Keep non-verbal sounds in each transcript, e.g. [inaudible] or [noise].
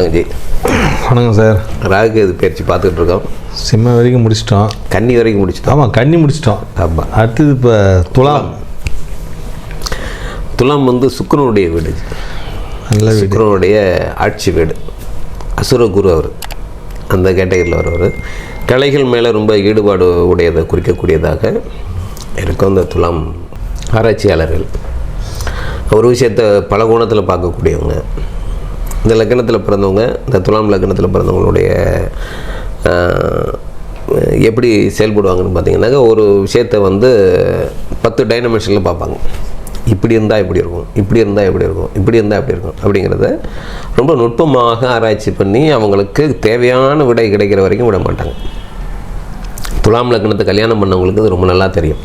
வணக்கம் ஜி. வணக்கம் சார். ராகு இது பயிற்சி பார்த்துக்கிட்டு இருக்கோம். சிம்ம வரைக்கும் முடிச்சிட்டோம். கன்னி வரைக்கும் முடிச்சிட்டோம். ஆமாம் கன்னி முடிச்சிட்டோம். ஆமாம் அடுத்தது இப்போ துலாம். துலாம் வந்து சுக்கிரனுடைய வீடு. நல்ல சுக்கிரனுடைய ஆட்சி வீடு. அசுர குரு அவர். அந்த கேட்டகரியில் வரவர். கலைகள் மேலே ரொம்ப ஈடுபாடு உடையதை குறிக்கக்கூடியதாக இருக்கும் இந்த துலாம் ஆராய்ச்சியாளர்கள். ஒரு விஷயத்தை பல கோணத்தில் பார்க்கக்கூடியவங்க. இந்த லக்னத்தில் பிறந்தவங்க இந்த துலாம் லக்னத்தில் பிறந்தவங்களுடைய எப்படி செயல்படுவாங்கன்னு பார்த்தீங்கன்னாக்கா ஒரு விஷயத்தை வந்து பத்து டைனமென்ஷனில் பார்ப்பாங்க. இப்படி இருந்தால் இப்படி இருக்கும் இப்படி இருந்தால் எப்படி இருக்கும் இப்படி இருந்தால் எப்படி இருக்கும் அப்படிங்கிறத ரொம்ப நுட்பமாக ஆராய்ச்சி பண்ணி அவங்களுக்கு தேவையான விடை கிடைக்கிற வரைக்கும் விட மாட்டாங்க. துலாம் லக்னத்தை கல்யாணம் பண்ணவங்களுக்கு இது ரொம்ப நல்லா தெரியும்.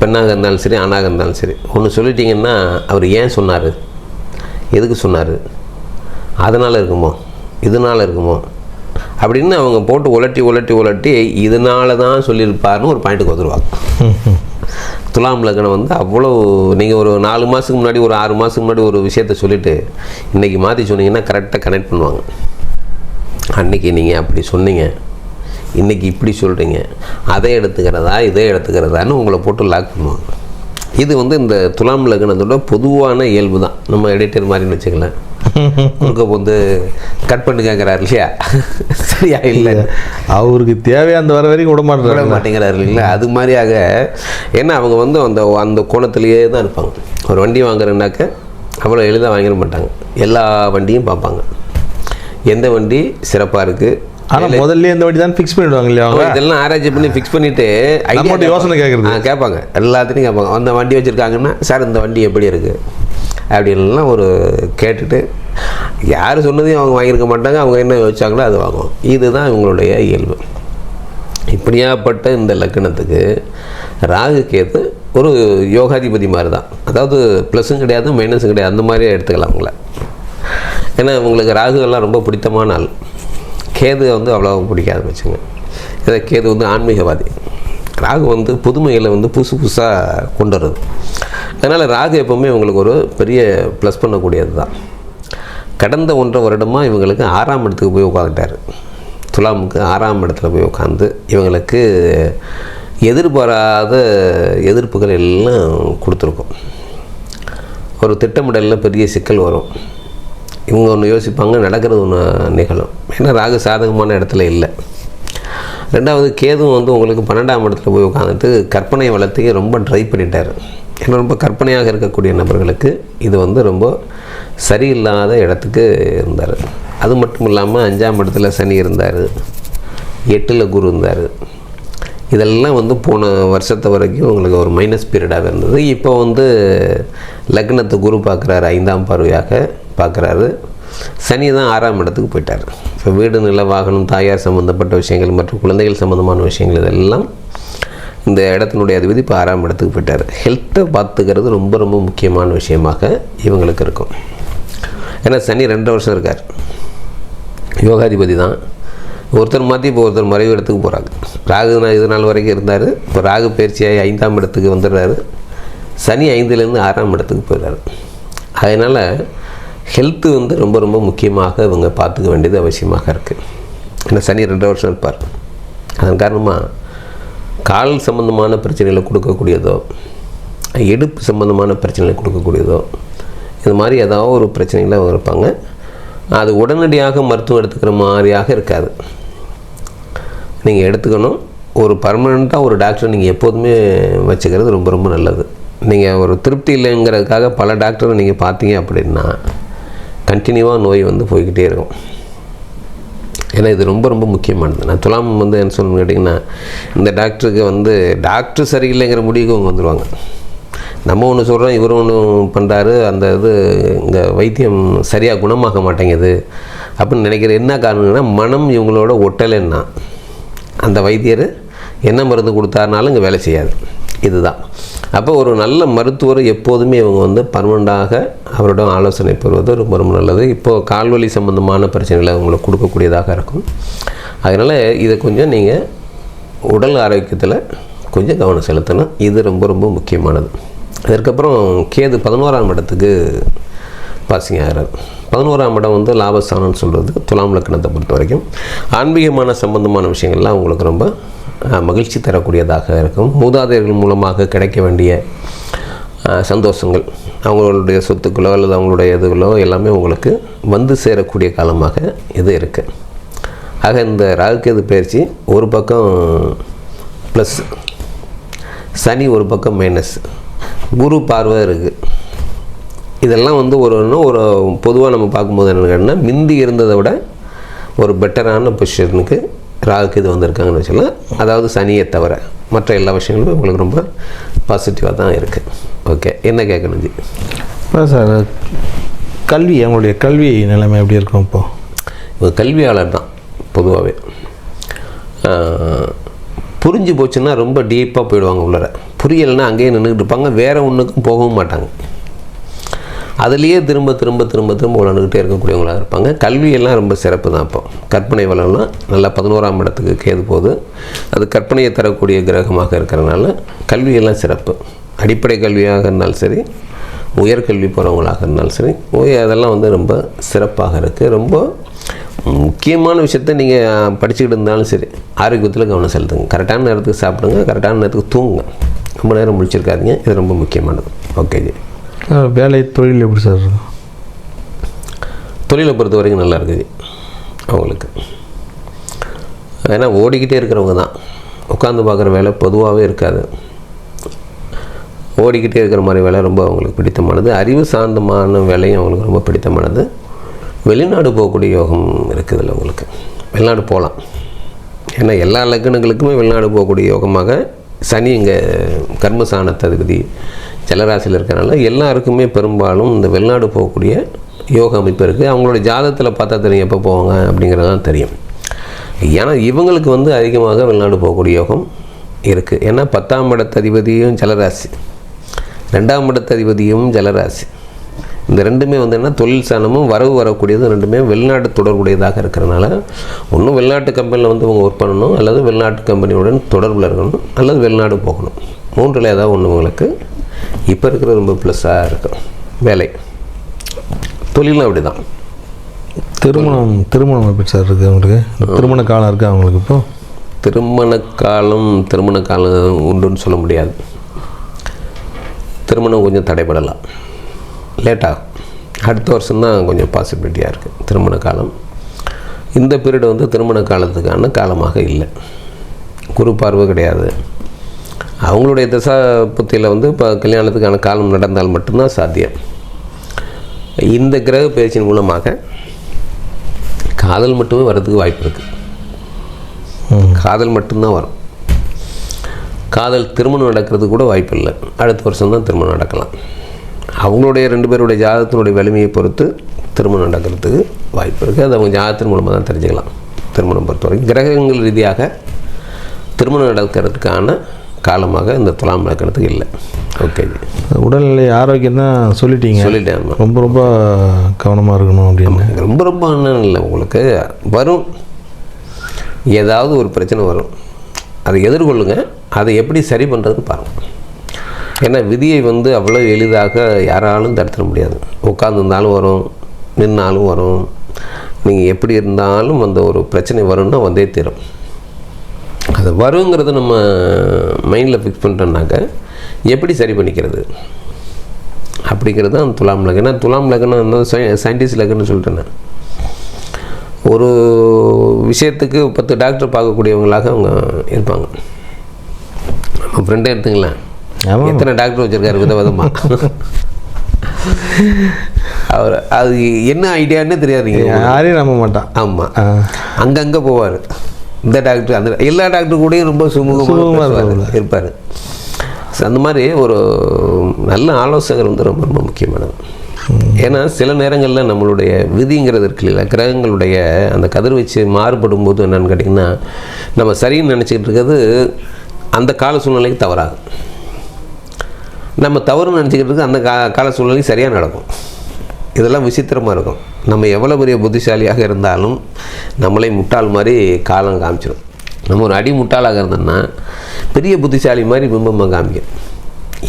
பெண்ணாக இருந்தாலும் சரி ஆணாக இருந்தாலும் சரி. ஒன்று சொல்லிட்டீங்கன்னா அவர் ஏன் சொன்னார்? எதுக்கு சொன்னார்? அதனால் இருக்குமோ? இதனால் இருக்குமோ? அப்படின்னு அவங்க போட்டு உலட்டி உலட்டி உலட்டி இதனால தான் சொல்லியிருப்பாருன்னு ஒரு பாயிண்ட்டுக்கு வந்துடுவாங்க துலாம் லக்னம் வந்து அவ்வளோ நீங்கள் ஒரு நாலு மாதத்துக்கு முன்னாடி ஒரு ஆறு மாதத்துக்கு முன்னாடி ஒரு விஷயத்த சொல்லிவிட்டு இன்றைக்கி மாற்றி சொன்னீங்கன்னா கரெக்டாக கனெக்ட் பண்ணுவாங்க. அன்னைக்கு நீங்கள் அப்படி சொன்னீங்க. இன்றைக்கி இப்படி சொல்கிறீங்க அதை எடுத்துக்கிறதா இதை எடுத்துக்கிறதான்னு உங்களை போட்டு லாக் பண்ணுவாங்க. இது வந்து இந்த துலாம் லக்னத்தோட பொதுவான இயல்பு தான் நம்ம எடிட்டர் மாதிரின்னு வச்சுக்கலாம் குறுக்க வந்து கட் பண்ணி கேட்குறாரு இல்லையா? சரியா இல்லை. அவருக்கு தேவையான வர வரைக்கும் விட விட மாட்டேறாங்க மாட்டேங்கிறாரு இல்லைங்களா? அது மாதிரியாக ஏன்னா அவங்க வந்து அந்த அந்த கோணத்திலேயே தான் இருப்பாங்க. ஒரு வண்டி வாங்குறேன்னாக்க அவ்வளோ எளிதாக வாங்கிட மாட்டாங்க. எல்லா வண்டியும் பார்ப்பாங்க. எந்த வண்டி சிறப்பாக இருக்குது ஆனால் முதல்ல இந்த வாட்டி தான் ஃபிக்ஸ் பண்ணிடுவாங்க இல்லையா இதெல்லாம் ஆராய்ச்சி பண்ணி ஃபிக்ஸ் பண்ணிட்டு idea நம்மகிட்ட யோசனை கேட்கறது. கேட்பாங்க. எல்லாத்தையும் கேட்பாங்க. அந்த வண்டி வச்சுருக்காங்கன்னா சார் இந்த வண்டி எப்படி இருக்குது அப்படின்லாம் ஒரு கேட்டுட்டு யார் சொன்னதையும் அவங்க வாங்கியிருக்க மாட்டாங்க அவங்க என்ன யோசிச்சாங்களோ அது வாங்குவோம். இதுதான் இவங்களுடைய இயல்பு. இப்படியாப்பட்ட இந்த லக்கணத்துக்கு ராகு கேத்து ஒரு யோகாதிபதி மாதிரி தான் அதாவது ப்ளஸ்ஸும் கிடையாது மைனஸும் கிடையாது அந்த மாதிரியே எடுத்துக்கலாம் அவங்கள ஏன்னா உங்களுக்கு ராகுகள்லாம் ரொம்ப பிடித்தமான ஆள். கேது வந்து அவ்வளோ பிடிக்காது வச்சுங்க ஏன்னா கேது வந்து ஆன்மீகவாதி. ராகு வந்து புதுமையில் வந்து புதுசு புதுசாக கொண்டு வருது அதனால் ராகு எப்போவுமே உங்களுக்கு ஒரு பெரிய ப்ளஸ் பண்ணக்கூடியது தான் கடந்த ஒன்றரை வருடமாக இவங்களுக்கு ஆறாம் இடத்துக்கு போய் உட்காந்துட்டார் துலாமுக்கு ஆறாம் இடத்துல போய் உட்காந்து இவங்களுக்கு எதிர்பாராத எதிர்ப்புகள் எல்லாம் கொடுத்துருக்கோம். ஒரு திட்டமிடலில் பெரிய சிக்கல் வரும். இவங்க ஒன்று யோசிப்பாங்க நடக்கிறது ஒன்று நிகழும். ஏன்னா ராகு சாதகமான இடத்துல இல்லை. ரெண்டாவது கேதுவும் வந்து உங்களுக்கு பன்னெண்டாம் இடத்துல போய் உட்காந்துட்டு கற்பனை வளத்தையும் ரொம்ப ட்ரை பண்ணிட்டார். ஏன்னா ரொம்ப கற்பனையாக இருக்கக்கூடிய நபர்களுக்கு இது வந்து ரொம்ப சரியில்லாத இடத்துக்கு இருந்தார். அது மட்டும் இல்லாமல் அஞ்சாம் இடத்துல சனி இருந்தார். எட்டில் குரு இருந்தார். இதெல்லாம் வந்து போன வருஷத்தை வரைக்கும் உங்களுக்கு ஒரு மைனஸ் பீரியடாக இருந்தது. இப்போ வந்து லக்னத்தை குரு பார்க்குறாரு ஐந்தாம் பார்வையாக பார்க்குறாரு சனி தான் ஆறாம் இடத்துக்கு போயிட்டார். இப்போ வீடு நில வாகனம் தாயார் சம்மந்தப்பட்ட விஷயங்கள் மற்றும் குழந்தைகள் சம்மந்தமான விஷயங்கள் இதெல்லாம் இந்த இடத்தினுடைய அதிபதி இப்போ ஆறாம் இடத்துக்கு போயிட்டார். ஹெல்த்தை பார்த்துக்கிறது ரொம்ப ரொம்ப முக்கியமான விஷயமாக இவங்களுக்கு இருக்கும். ஏன்னா சனி ரெண்டு வருஷம் இருக்கார். யோகாதிபதி தான். ஒருத்தர் மாற்றி இப்போ ஒருத்தர் மறைவு இடத்துக்கு போகிறாங்க ராகு நான் இது நாள் வரைக்கும் இருந்தார். இப்போ ராகு பயிற்சியாகி ஐந்தாம் இடத்துக்கு வந்துடுறாரு. சனி ஐந்துலேருந்து ஆறாம் இடத்துக்கு போயிடுறாரு. அதனால் ஹெல்த்து வந்து ரொம்ப ரொம்ப முக்கியமாக இவங்க பார்த்துக்க வேண்டியது அவசியமாக இருக்குது ஏன்னா சனி ரெண்டு வருஷம் இருப்பார். அதன் காரணமாக கால் சம்மந்தமான பிரச்சனைகளை கொடுக்கக்கூடியதோ இடுப்பு சம்மந்தமான பிரச்சனைகளை கொடுக்கக்கூடியதோ இது மாதிரி ஏதாவது ஒரு பிரச்சனையில் அவங்க இருப்பாங்க. அது உடனடியாக மருத்துவம் எடுத்துக்கிற மாதிரியாக இருக்காது. நீங்கள் எடுத்துக்கணும். ஒரு பர்மனெண்ட்டாக ஒரு டாக்டர் நீங்கள் எப்போதுமே வச்சுக்கிறது ரொம்ப ரொம்ப நல்லது. நீங்கள் ஒரு திருப்தி இல்லைங்கிறதுக்காக பல டாக்டரை நீங்கள் பார்த்தீங்க அப்படின்னா கண்டினியூவாக நோய் வந்து போய்கிட்டே இருக்கும். ஏன்னா இது ரொம்ப ரொம்ப முக்கியமானது. நான் துலாம் வந்து என்ன சொல்லணும்னு கேட்டிங்கன்னா இந்த டாக்டருக்கு வந்து டாக்டர் சரியில்லைங்கிற முடிவுக்கு அவங்க வந்துடுவாங்க நம்ம ஒன்று சொல்கிறோம் இவர் ஒன்று பண்ணுறாரு அந்த இது இங்கே வைத்தியம் சரியாக குணமாக மாட்டேங்குது அப்படின்னு நினைக்கிற என்ன காரணம்னா மனம் இவங்களோட ஒட்டலைன்னா அந்த வைத்தியர் என்ன மருந்து கொடுத்தாருனாலும் இங்கே வேலை செய்யாது. இதுதான். அப்போ ஒரு நல்ல மருத்துவர் எப்போதுமே இவங்க வந்து பர்மனண்டாக அவரிடம் ஆலோசனை பெறுவது ரொம்ப ரொம்ப நல்லது. இப்போது கால்வழி சம்மந்தமான பிரச்சனைகளை அவங்களுக்கு கொடுக்கக்கூடியதாக இருக்கும். அதனால் இதை கொஞ்சம் நீங்கள் உடல் ஆரோக்கியத்தில் கொஞ்சம் கவனம் செலுத்தணும். இது ரொம்ப ரொம்ப முக்கியமானது. அதற்கப்புறம் கேது பதினோராம் இடத்துக்கு பாசிங் ஆகிறார். பதினோராம் இடம் வந்து லாபஸ்தானம்னு சொல்கிறது துலாம் லக்கணத்தை பொறுத்த வரைக்கும். ஆன்மீகமான சம்பந்தமான விஷயங்கள்லாம் உங்களுக்கு ரொம்ப மகிழ்ச்சி தரக்கூடியதாக இருக்கும். மூதாதையர்கள் மூலமாக கிடைக்க வேண்டிய சந்தோஷங்கள் அவங்களுடைய சொத்துக்களோ அல்லது அவங்களுடைய இதுகளோ எல்லாமே உங்களுக்கு வந்து சேரக்கூடிய காலமாக இது இருக்குது ஆக இந்த ராகுக்கேது பயிற்சி ஒரு பக்கம் ப்ளஸ் சனி ஒரு பக்கம் மைனஸ் குரு பார்வை இருக்குது இதெல்லாம் வந்து ஒரு ஒரு பொதுவாக நம்ம பார்க்கும்போது என்ன கேட்டால் மிந்தி இருந்ததை விட ஒரு பெட்டரான பொசிஷனுக்கு ராகுக்கு இது வந்திருக்காங்கன்னு வச்சுக்கலாம் அதாவது சனியை தவிர மற்ற எல்லா விஷயங்களும் உங்களுக்கு ரொம்ப பாசிட்டிவாக தான் இருக்குது ஓகே என்ன கேட்கணும் ஜி இப்போ சார் கல்வி அவங்களுடைய கல்வி நிலைமை எப்படி இருக்கும் இப்போ? இவங்க கல்வியாளர் தான் பொதுவாகவே புரிஞ்சு போச்சுன்னா ரொம்ப டீப்பாக போயிடுவாங்க உள்ளார. புரியலைன்னா அங்கேயே நின்றுட்டு இருப்பாங்க. வேறு ஒன்றுக்கும் போகவும் மாட்டாங்க. அதுலேயே திரும்ப திரும்ப திரும்ப திரும்ப விளாண்டுக்கிட்டே இருக்கக்கூடியவங்களாக இருப்பாங்க. கல்வியெல்லாம் ரொம்ப சிறப்பு தான் இப்போ. கற்பனை வளம்லாம் நல்லா பதினோராம் இடத்துக்கு கேது போகுது. அது கற்பனையை தரக்கூடிய கிரகமாக இருக்கிறனால கல்வியெல்லாம் சிறப்பு. அடிப்படை கல்வியாக இருந்தாலும் சரி உயர்கல்வி போகிறவங்களாக இருந்தாலும் சரி அதெல்லாம் வந்து ரொம்ப சிறப்பாக இருக்குது ரொம்ப முக்கியமான விஷயத்த நீங்கள் படிச்சுக்கிட்டு இருந்தாலும் சரி ஆரோக்கியத்தில் கவனம் செலுத்துங்க. கரெக்டான நேரத்துக்கு சாப்பிடுங்க கரெக்டான நேரத்துக்கு தூங்குங்க. ரொம்ப நேரம் முடிச்சிருக்காதீங்க. இது ரொம்ப முக்கியமானது. ஓகே ஜி. வேலை தொழில் எப்படி சார்? தொழிலை பொறுத்த வரைக்கும் நல்லா இருக்குது அவங்களுக்கு. ஏன்னா ஓடிக்கிட்டே இருக்கிறவங்க தான். உட்காந்து பார்க்குற வேலை பொதுவாகவே இருக்காது. ஓடிக்கிட்டே இருக்கிற மாதிரி வேலை ரொம்ப அவங்களுக்கு பிடித்தமானது. அறிவு சார்ந்தமான வேலையும் அவங்களுக்கு ரொம்ப பிடித்தமானது. வெளிநாடு போகக்கூடிய யோகம் இருக்குதுல்ல உங்களுக்கு. வெளிநாடு போகலாம். ஏன்னா எல்லா லக்னங்களுக்குமே வெளிநாடு போகக்கூடிய யோகமாக சனி இங்கே கர்மசானத்த அதிபதி ஜலராசியில் இருக்கிறனால எல்லாருக்குமே பெரும்பாலும் இந்த வெளிநாடு போகக்கூடிய யோக அமைப்பு இருக்குது அவங்களோட ஜாதகத்தில் பார்த்தா தெரியும் எப்போ போவாங்க அப்படிங்கிறது தான் தெரியும். ஏன்னா இவங்களுக்கு வந்து அதிகமாக வெளிநாடு போகக்கூடிய யோகம் இருக்குது ஏன்னா பத்தாம் இடத்ததிபதியும் ஜலராசி ரெண்டாம் இடத்ததிபதியும் ஜலராசி இந்த ரெண்டுமே வந்து என்ன தொழில் சாணமும் வரவு வரக்கூடியது ரெண்டுமே வெளிநாட்டு தொடர்புடையதாக இருக்கிறனால ஒன்றும் வெளிநாட்டு கம்பெனியில் வந்து அவங்க ஒர்க் பண்ணணும் அல்லது வெளிநாட்டு கம்பெனியுடன் தொடர்பில் இருக்கணும் அல்லது வெளிநாடு போகணும். மூன்றில் ஏதாவது ஒன்று உங்களுக்கு இப்போ இருக்கிற ரொம்ப ப்ளஸ்ஸாக இருக்கும். வேலை. தொழிலும் அப்படி தான் திருமணம் திருமணம் எப்படி சார் இருக்குது அவங்களுக்கு திருமண காலம் இருக்கா அவங்களுக்கு இப்போ? திருமண காலம் திருமண காலம் உண்டுன்னு சொல்ல முடியாது. திருமணம் கொஞ்சம் தடைபடலாம். லேட்டாகும். அடுத்த வருஷம்தான் கொஞ்சம் பாசிபிலிட்டியாக இருக்குது திருமண காலம். இந்த பீரியட் வந்து திருமண காலத்துக்கான காலமாக இல்லை. குரு பார்வை கிடையாது. அவங்களுடைய திசா புத்தியில் வந்து இப்போ கல்யாணத்துக்கான காலம் நடந்தால் மட்டும்தான் சாத்தியம். இந்த கிரக பயிற்சியின் மூலமாக காதல் மட்டுமே வர்றதுக்கு வாய்ப்பு இருக்குது. காதல் மட்டும்தான் வரும். காதல் திருமணம் நடக்கிறது கூட வாய்ப்பு இல்லை. அடுத்த வருஷம் தான் திருமணம் நடக்கலாம். அவங்களுடைய ரெண்டு பேருடைய ஜாதகத்தினுடைய வலிமையை பொறுத்து திருமணம் நடக்கிறதுக்கு வாய்ப்பு இருக்குது அது அவங்க ஜாதகத்தின் மூலமாக தான் தெரிஞ்சுக்கலாம். திருமணம் பொறுத்தவரைக்கும் கிரகங்கள் ரீதியாக திருமணம் நடக்கிறதுக்கான காலமாக இந்த துலாம் நடக்கிறதுக்கு இல்லை. ஓகே உடல்நிலை ஆரோக்கியம் தான் சொல்லிட்டீங்க. சொல்லிட்டேன். ரொம்ப ரொம்ப கவனமாக இருக்கணும் அப்படின்னு. ரொம்ப ரொம்ப என்னன்னு இல்லை உங்களுக்கு. வரும். ஏதாவது ஒரு பிரச்சனை வரும். அதை எதிர்கொள்ளுங்க. அதை எப்படி சரி பண்ணுறதுன்னு பாருங்கள் ஏன்னா விதியை வந்து அவ்வளோ எளிதாக யாராலும் தடுத்துட முடியாது. உட்காந்துருந்தாலும் வரும் நின்னாலும் வரும். நீங்கள் எப்படி இருந்தாலும் அந்த ஒரு பிரச்சனை வரும்னா வந்தே தீரும். அது வருங்கிறத நம்ம மைண்டில் ஃபிக்ஸ் பண்ணிட்டோம்னாக்க எப்படி சரி பண்ணிக்கிறது? அப்படிங்கிறது தான் துலாம் லக்னம். ஏன்னா துலாம் லக்னம் வந்து சயின்டிஸ்ட் லக்னம்னு சொல்லிட்டேன் நான். ஒரு விஷயத்துக்கு பத்து டாக்டர் பார்க்கக்கூடியவங்களாக அவங்க இருப்பாங்க. நம்ம ஃப்ரெண்டே எடுத்துங்களேன். எத்தனை டாக்டர் வச்சுருக்காரு வித விதமாக அவர் அது என்ன ஐடியான்னு தெரியாதுங்க யாரையும் நம்ப மாட்டான். ஆமாம். அங்கங்கே போவார். இந்த டாக்டர் அந்த எல்லா டாக்டர் கூடயும் ரொம்ப சுமூகமா சுமூகமாக இருப்பாரு. அந்த மாதிரி ஒரு நல்ல ஆலோசகர் வந்து ரொம்ப ரொம்ப முக்கியமானது ஏன்னா சில நேரங்களில் நம்மளுடைய விதிங்கிறது இருக்கு இல்லையா? கிரகங்களுடைய அந்த கதிர்வீச்சு மாறுபடும் போது என்னன்னு கேட்டிங்கன்னா நம்ம சரின்னு நினச்சிக்கிட்டு இருக்கிறது அந்த கால சூழ்நிலைக்கு தவறாகும் நம்ம தவறுன்னு நினச்சிக்கிட்டு இருக்கு அந்த கா கால சூழ்நிலைக்கு சரியாக நடக்கும். இதெல்லாம் விசித்திரமாக இருக்கும். நம்ம எவ்வளோ பெரிய புத்திசாலியாக இருந்தாலும் நம்மளை முட்டாள் மாதிரி காலம் காமிச்சிடும் நம்ம ஒரு அடி முட்டாளாக இருந்தோம்னா பெரிய புத்திசாலி மாதிரி பிம்பமாக காமிக்கும்.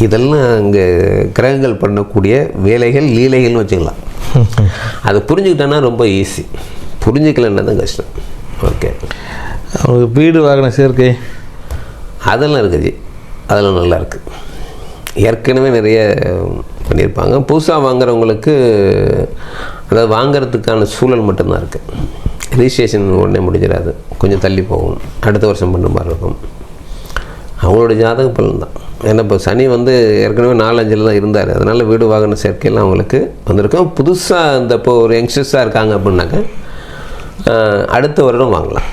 இதெல்லாம் அங்கே கிரகங்கள் பண்ணக்கூடிய வேலைகள் லீலைகள்னு வச்சுக்கலாம். [laughs] அது புரிஞ்சுக்கிட்டோன்னா ரொம்ப ஈஸி புரிஞ்சுக்கலன்னா தான் கஷ்டம். ஓகே அவங்களுக்கு வீடு வாகன சேர்க்கை? அதெல்லாம் இருக்குது அதெல்லாம் நல்லா இருக்குது ஏற்கனவே நிறைய பண்ணியிருப்பாங்க. புதுசாக வாங்குறவங்களுக்கு அதாவது வாங்குறதுக்கான சூழல் மட்டும்தான் இருக்குது ரிஜிஸ்ட்ரேஷன் உடனே முடிஞ்சிடாது. கொஞ்சம் தள்ளி போகும். அடுத்த வருஷம் பண்ணுற மாதிரி இருக்கும். அவங்களோட ஜாதக பலன் தான் ஏன்னா இப்போ சனி வந்து ஏற்கனவே நாலஞ்சில் தான் இருந்தார். அதனால் வீடு வாகன சேர்க்கையெல்லாம் அவங்களுக்கு வந்திருக்கும். புதுசாக இந்த இப்போ ஒரு யங்ஸ்டர்ஸாக இருக்காங்க அப்படின்னாக்க அடுத்த வருடம் வாங்கலாம்.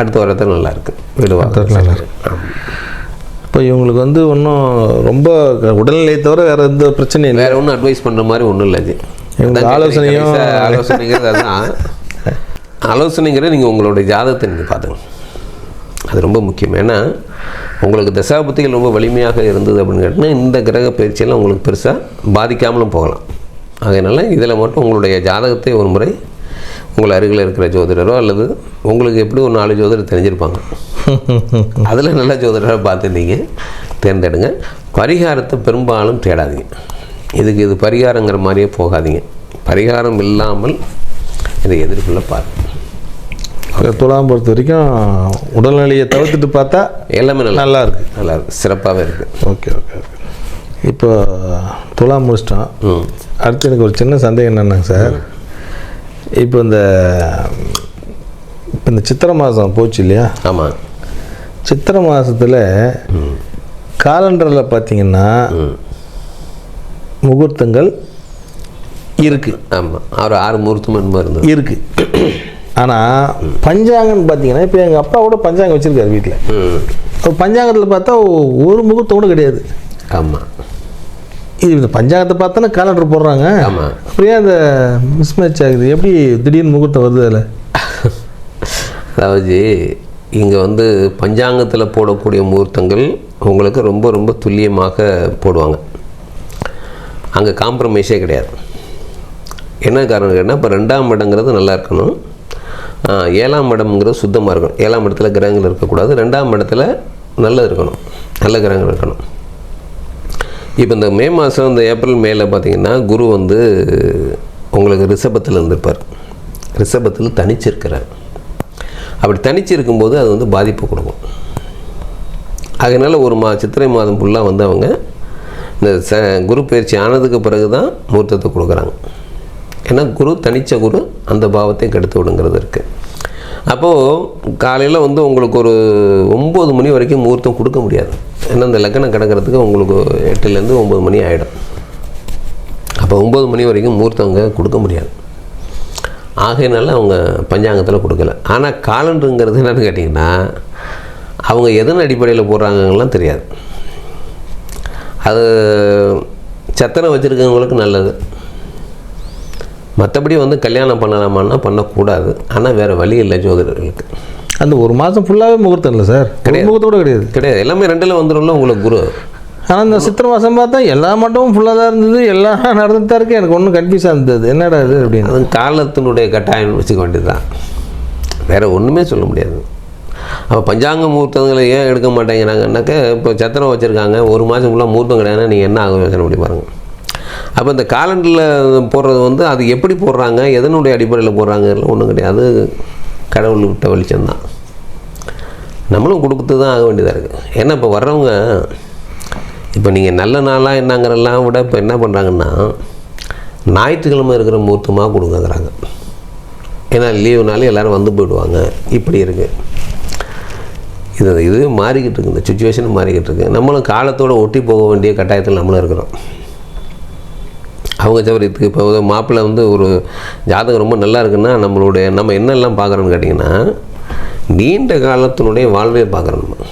அடுத்த வருடத்தில் நல்லா இருக்கு. வீடு வாகன நல்லா சேர்க்கை. ஆமா. இப்போ இவங்களுக்கு வந்து ஒன்றும் ரொம்ப உடல்நிலையை தவிர வேறு எந்த பிரச்சனையும் இல்லை. வேற ஒன்றும் அட்வைஸ் பண்ணுற மாதிரி ஒன்றும் இல்லை ஜி எங்களுக்கு ஆலோசனையும் ஆலோசனைங்கிறது அதான். ஆலோசனைங்கிறது நீங்கள் உங்களுடைய ஜாதகத்தை நீங்கள் பார்த்துங்க அது ரொம்ப முக்கியம். ஏன்னா உங்களுக்கு தசாபுத்திகள் ரொம்ப வலிமையாக இருந்தது அப்படின்னு கேட்டிங்கன்னா இந்த கிரக பயிற்சியெல்லாம் உங்களுக்கு பெருசாக பாதிக்காமலும் போகலாம். அதனால் இதில் மட்டும் உங்களுடைய ஜாதகத்தை ஒரு முறை உங்கள் அருகில் இருக்கிற ஜோதிடரோ அல்லது உங்களுக்கு எப்படி ஒரு நாலு ஜோதிடர் தெரிஞ்சிருப்பாங்க? [laughs] அதில் நல்ல ஜோதிடராக பார்த்து நீங்கள் தேர்ந்தெடுங்க. பரிகாரத்தை பெரும்பாலும் தேடாதீங்க. இதுக்கு இது பரிகாரங்கிற மாதிரியே போகாதீங்க. பரிகாரம் இல்லாமல் இதை எதிர்கொள்ள பாருங்க. துலாம் பொறுத்த வரைக்கும் உடல்நிலையை தவிர்த்துட்டு பார்த்தா எல்லாமே நல்லா நல்லா இருக்கு. நல்லா இருக்கு. சிறப்பாகவே இருக்குது ஓகே ஓகே ஓகே. இப்போ துலாம் முடிச்சிட்டோம். ம். அடுத்து எனக்கு ஒரு சின்ன சந்தேகம் என்னன்னாங்க சார்? இப்போ இந்த இப்போ இந்த சித்திரை மாதம் போச்சு இல்லையா? ஆமாம் சித்திரை மாதத்தில் காலண்டரில் பார்த்தீங்கன்னா முகூர்த்தங்கள் இருக்குது ஆமாம் அவர் ஆறு முகூர்த்தம் என்னமோ இருந்தது. இருக்கு. ஆனால் பஞ்சாங்கம்னு பார்த்தீங்கன்னா இப்போ எங்கள் அப்பாவோட பஞ்சாங்கம் வச்சுருக்காரு வீட்டில் பஞ்சாங்கத்தில் பார்த்தா ஒரு முகூர்த்தம் கூட கிடையாது. ஆமாம் இது இந்த பஞ்சாங்கத்தை பார்த்தோன்னா காலண்டர் போடுறாங்க. ஆமாம் அப்படியே அந்த மிஸ் மேட்ச் ஆகுது? எப்படி திடீர்னு முகூர்த்தம் வருது அதில்? அதாவது இங்கே வந்து பஞ்சாங்கத்தில் போடக்கூடிய முகூர்த்தங்கள் உங்களுக்கு ரொம்ப ரொம்ப துல்லியமாக போடுவாங்க. அங்கே காம்ப்ரமைஸே கிடையாது. என்ன காரணம் கேட்டால் இப்போ ரெண்டாம் இடங்கிறது நல்லா இருக்கணும். ஏழாம் இடம்ங்கிறது சுத்தமாக இருக்கணும். ஏழாம் இடத்துல கிரகங்கள் இருக்கக்கூடாது. ரெண்டாம் இடத்துல நல்லது இருக்கணும். நல்ல கிரகங்கள் இருக்கணும். இப்போ இந்த மே மாதம் இந்த ஏப்ரல் மேல பார்த்தீங்கன்னா குரு வந்து உங்களுக்கு ரிஷபத்தில் இருந்திருப்பார். ரிஷபத்தில் தனிச்சிருக்கிறார். அப்படி தனிச்சு இருக்கும்போது அது வந்து பாதிப்பு கொடுக்கும். அதனால் ஒரு மா சித்திரை மாதம் ஃபுல்லாக வந்து அவங்க இந்த ச குரு பயிற்சி ஆனதுக்கு பிறகு தான் முகூர்த்தத்தை கொடுக்குறாங்க. ஏன்னா குரு தனித்த குரு அந்த பாவத்தை கெடுத்து விடுங்கிறது இருக்குது அப்போது காலையில் வந்து உங்களுக்கு ஒரு ஒம்பது மணி வரைக்கும் முகூர்த்தம் கொடுக்க முடியாது. ஏன்னா இந்த லக்கணம் கிடக்கிறதுக்கு உங்களுக்கு எட்டுலேருந்து ஒம்பது மணி ஆகிடும் அப்போ ஒம்பது மணி வரைக்கும் முகூர்த்தம் அங்கே கொடுக்க முடியாது. ஆகையினால அவங்க பஞ்சாங்கத்தில் கொடுக்கல. ஆனால் காலண்டருங்கிறது என்னன்னு கேட்டிங்கன்னா அவங்க எதன் அடிப்படையில் போடுறாங்கலாம் தெரியாது. அது சத்திரம் வச்சுருக்கவங்களுக்கு நல்லது. மற்றபடி வந்து கல்யாணம் பண்ணலாமான்னா பண்ணக்கூடாது. ஆனால் வேறு வழி இல்லை ஜோதிடர்களுக்கு. அந்த ஒரு மாதம் ஃபுல்லாகவே முகூர்த்தம் இல்லை சார். ஒரு முகூர்த்தம் கூட கிடையாது. கிடையாது. எல்லாமே ரெண்டில் வந்துடும்ல உங்களுக்கு குரு. ஆனால் இந்த சித்திரை மாதம் பார்த்தா எல்லா மட்டமும் ஃபுல்லாக தான் இருந்தது. எல்லாம் நடந்துட்டு தான் இருக்கு. எனக்கு ஒன்றும் கன்ஃபியூஸாக இருந்தது. என்னடா இது அப்படின்னு. அது காலத்தினுடைய கட்டாயம் வச்சுக்க வேண்டியது தான் வேறு ஒன்றுமே சொல்ல முடியாது. அப்போ பஞ்சாங்க முகூர்த்தங்களை ஏன் எடுக்க மாட்டேங்கிறாங்கன்னாக்க இப்போ சத்திரம் வச்சுருக்காங்க. ஒரு மாதம் ஃபுல்லாக முகூர்த்தம் கிடையாதுன்னா நீங்கள் என்ன ஆகும் யோசனை பண்ணி பாருங்கள் அப்போ இந்த காலண்டரில் போடுறது வந்து அது எப்படி போடுறாங்க? எதனுடைய அடிப்படையில் போடுறாங்க ஒன்றும் கிடையாது. கடவுள் விட்ட வெளிச்சம்தான். நம்மளும் கொடுத்து தான் ஆக வேண்டியதாக இருக்குது ஏன்னா இப்போ வர்றவங்க இப்போ நீங்கள் நல்ல நாளாக என்னங்கிறலாம் விட இப்போ என்ன பண்ணுறாங்கன்னா ஞாயிற்றுக்கிழமை இருக்கிற முகூர்த்தமாக கொடுங்கங்கிறாங்க. ஏன்னா லீவுனாலும் எல்லோரும் வந்து போயிடுவாங்க. இப்படி இருக்குது இது இது மாறிக்கிட்டு இருக்கு. இந்த சுச்சுவேஷன் மாறிக்கிட்டு இருக்கு. நம்மளும் காலத்தோட ஒட்டி போக வேண்டிய கட்டாயத்தில் நம்மளும் இருக்கிறோம். அவங்க சவரியத்துக்கு இப்போ மாப்பிள்ளை வந்து ஒரு ஜாதகம் ரொம்ப நல்லா இருக்குன்னா நம்மளுடைய நம்ம என்னெல்லாம் பார்க்குறோன்னு கேட்டிங்கன்னா நீண்ட காலத்தினுடைய வாழ்வே பார்க்குறோம். நம்ம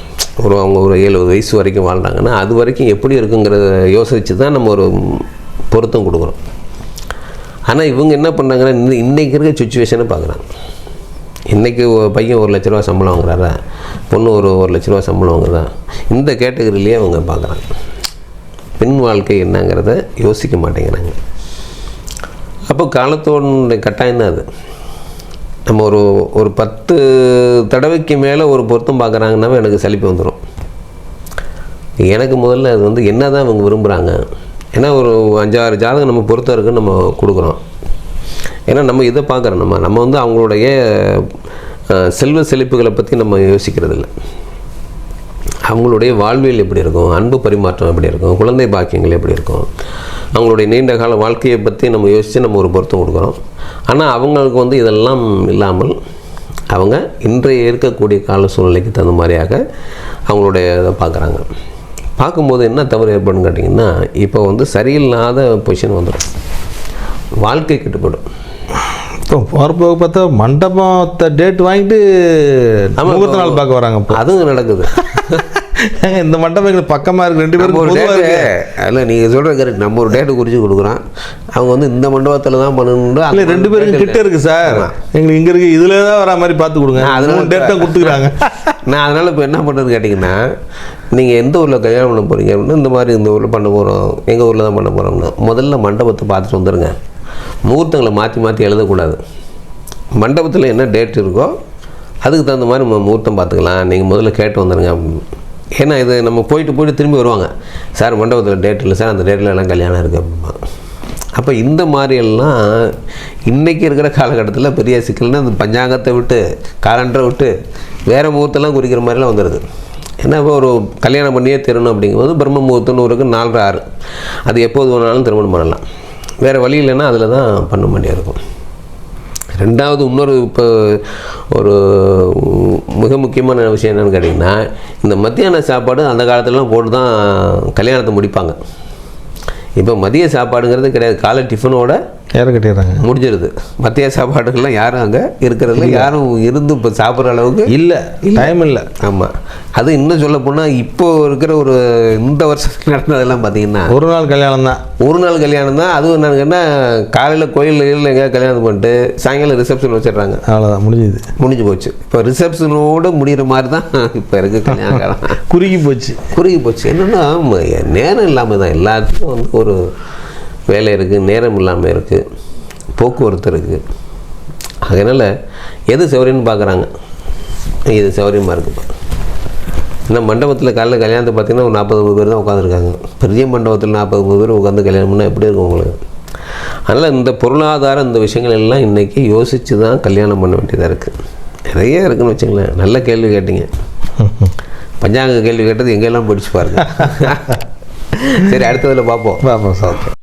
ஒரு அவங்க ஒரு எழுபது வயசு வரைக்கும் வாழ்கிறாங்கன்னா அது வரைக்கும் எப்படி இருக்குங்கிறத யோசித்து தான் நம்ம ஒரு பொருத்தம் கொடுக்குறோம். ஆனால் இவங்க என்ன பண்ணுறாங்கன்னா இன்றைக்கி இருக்க சுச்சுவேஷனை பார்க்குறாங்க. இன்றைக்கி பையன் ஒரு லட்ச ரூபா சம்பளம் வாங்குறாரா? பொண்ணு ஒரு ஒரு லட்ச ரூபா சம்பளம் வாங்குறதா? இந்த கேட்டகரியிலேயே அவங்க பார்க்குறாங்க. பெண் வாழ்க்கை என்னங்கிறத யோசிக்க மாட்டேங்கிறாங்க. அப்போ காலத்தோட கட்டாயம் தான் அது? நம்ம ஒரு ஒரு பத்து தடவைக்கு மேலே ஒரு பொருத்தம் பார்க்குறாங்கன்னாவே எனக்கு சலிப்பு வந்துடும் எனக்கு முதல்ல அது வந்து என்ன தான் அவங்க விரும்புகிறாங்க ஏன்னா ஒரு அஞ்சாறு ஜாதகம் நம்ம பொறுத்த இருக்குன்னு நம்ம கொடுக்குறோம். ஏன்னா நம்ம இதை பார்க்குறோம் நம்ம. நம்ம வந்து அவங்களுடைய செல்வ செழிப்புகளை பற்றி நம்ம யோசிக்கிறதில்ல. அவங்களுடைய வாழ்வியல் எப்படி இருக்கும்? அன்பு பரிமாற்றம் எப்படி இருக்கும்? குழந்தை பாக்கியங்கள் எப்படி இருக்கும்? அவங்களுடைய நீண்ட கால வாழ்க்கையை பற்றி நம்ம யோசித்து நம்ம ஒரு பொருத்தம் கொடுக்குறோம். ஆனால் அவங்களுக்கு வந்து இதெல்லாம் இல்லாமல் அவங்க இன்றைய இருக்கக்கூடிய கால சூழ்நிலைக்கு தகுந்த மாதிரியாக அவங்களுடைய இதை பார்க்குறாங்க. பார்க்கும்போது என்ன தவறு ஏற்படும் கேட்டிங்கன்னா இப்போ வந்து சரியில்லாத பொசிஷன் வந்துடும். வாழ்க்கை கெட்டுப்படும் இப்போ போகிற போக பார்த்தா மண்டபத்தை டேட் வாங்கிட்டு முகூர்த்த நாள் பார்க்க வராங்க அதுவும் நடக்குது. இந்த மண்டபம் எங்களுக்கு பக்கமாக இருக்கு. ரெண்டு பேரும் ஒரு டேட்டு அதில் நீங்கள் சொல்கிற கரெக்ட் நம்ம ஒரு டேட்டு குறித்து கொடுக்குறோம். அவங்க வந்து இந்த மண்டபத்தில் தான் பண்ணணும்னு இல்லை ரெண்டு பேரும் கிட்ட இருக்கு சார். எங்களுக்கு இங்கே இருக்கு இதில் தான் வர மாதிரி பார்த்து கொடுங்க. அதனால டேட் தான் கொடுத்துக்கிறாங்க. [laughs] நான் அதனால் இப்போ என்ன பண்ணுறதுன்னு கேட்டிங்கன்னா நீங்கள் எந்த ஊரில் கல்யாணம் பண்ண போகிறீங்க அப்படின்னா இந்த மாதிரி இந்த ஊரில் பண்ண போகிறோம் எங்கள் ஊரில் தான் பண்ண போகிறோம்னா முதல்ல மண்டபத்தை பார்த்துட்டு வந்துடுங்க முகூர்த்தங்களை மாற்றி மாற்றி எழுதக்கூடாது. மண்டபத்தில் என்ன டேட் இருக்கோ அதுக்கு தகுந்த மாதிரி நம்ம முகூர்த்தம் பார்த்துக்கலாம். நீங்கள் முதல்ல கேட்டு வந்துடுங்க ஏன்னா இது நம்ம போயிட்டு போயிட்டு திரும்பி வருவாங்க. சார் மண்டபத்தில் டேட் இல்லை. சார் அந்த டேட்டில் எல்லாம் கல்யாணம் இருக்குது அப்படிமா அப்போ இந்த மாதிரியெல்லாம் இன்றைக்கி இருக்கிற காலகட்டத்தில் பெரிய சிக்கல்னால் அந்த பஞ்சாங்கத்தை விட்டு காலண்டரை விட்டு வேறு முகூர்த்தம்லாம் குறிக்கிற மாதிரிலாம் வந்துடுது ஏன்னா இப்போ ஒரு கல்யாணம் பண்ணியே திருணும் அப்படிங்கும்போது பிரம்ம முகூர்த்தம்னு ஒரு நாலரை ஆறு. அது எப்போது வேணாலும் திருமணம் பண்ணலாம். வேறு வழி இல்லைன்னா அதில் தான் பண்ண வேண்டியிருக்கும் இருக்கும். ரெண்டாவது இன்னொரு இப்போ ஒரு மிக முக்கியமான விஷயம் என்னென்னு கேட்டிங்கன்னா இந்த மத்தியான சாப்பாடு அந்த காலத்துலலாம் போட்டு தான் கல்யாணத்தை முடிப்பாங்க. இப்போ மதிய சாப்பாடுங்கிறது கிடையாது. காலை டிஃபனோட ஏற கட்டிடுறாங்க. முடிஞ்சிருது. மத்திய சாப்பாடுகள்லாம் யாரும் அங்கே இருக்கிறதுல யாரும் இருந்து இப்போ சாப்பிட்ற அளவுக்கு இல்லை. டைம் இல்லை. ஆமாம் அது இன்னும் சொல்ல போனால் இப்போ இருக்கிற ஒரு இந்த வருஷத்துக்கு நடந்ததெல்லாம் பார்த்தீங்கன்னா ஒரு நாள் கல்யாணம் தான். ஒரு நாள் கல்யாணம் தான். அதுவும் என்னங்கன்னா காலையில் கோயில் எங்கேயாவது கல்யாணம் பண்ணிட்டு சாயங்காலம் ரிசப்ஷன் வச்சிடுறாங்க. அவ்வளோதான் முடிஞ்சுது. முடிஞ்சு போச்சு. இப்போ ரிசப்ஷனோடு முடிகிற மாதிரி தான் இப்போ இருக்குது கல்யாண காலம் குறுகி போச்சு. குறுகி போச்சு. என்னென்னா நேரம் இல்லாமல் தான் எல்லாத்துக்கும் வந்து ஒரு வேலை இருக்குது நேரம் இல்லாமல் இருக்குது போக்குவரத்து இருக்குது அதனால் எது சௌரியம்னு பார்க்குறாங்க? இது சௌரியமாக இருக்குப்பா ஏன்னா மண்டபத்தில் காலைல கல்யாணத்தை பார்த்தீங்கன்னா ஒரு நாற்பது பேர் தான் உட்காந்துருக்காங்க பெரிய மண்டபத்தில் நாற்பது பேர் உட்காந்து கல்யாணம் பண்ணால் எப்படி இருக்கும் உங்களுக்கு? அதனால் இந்த பொருளாதார இந்த விஷயங்கள் எல்லாம் இன்றைக்கி யோசித்து தான் கல்யாணம் பண்ண வேண்டியதாக இருக்குது நிறைய இருக்குன்னு வச்சுங்களேன் நல்ல கேள்வி கேட்டீங்க. பஞ்சாங்க கேள்வி கேட்டது எங்கெல்லாம் படிச்சு பாருங்க. சரி அடுத்ததில் பார்ப்போம் பார்ப்போம் சார்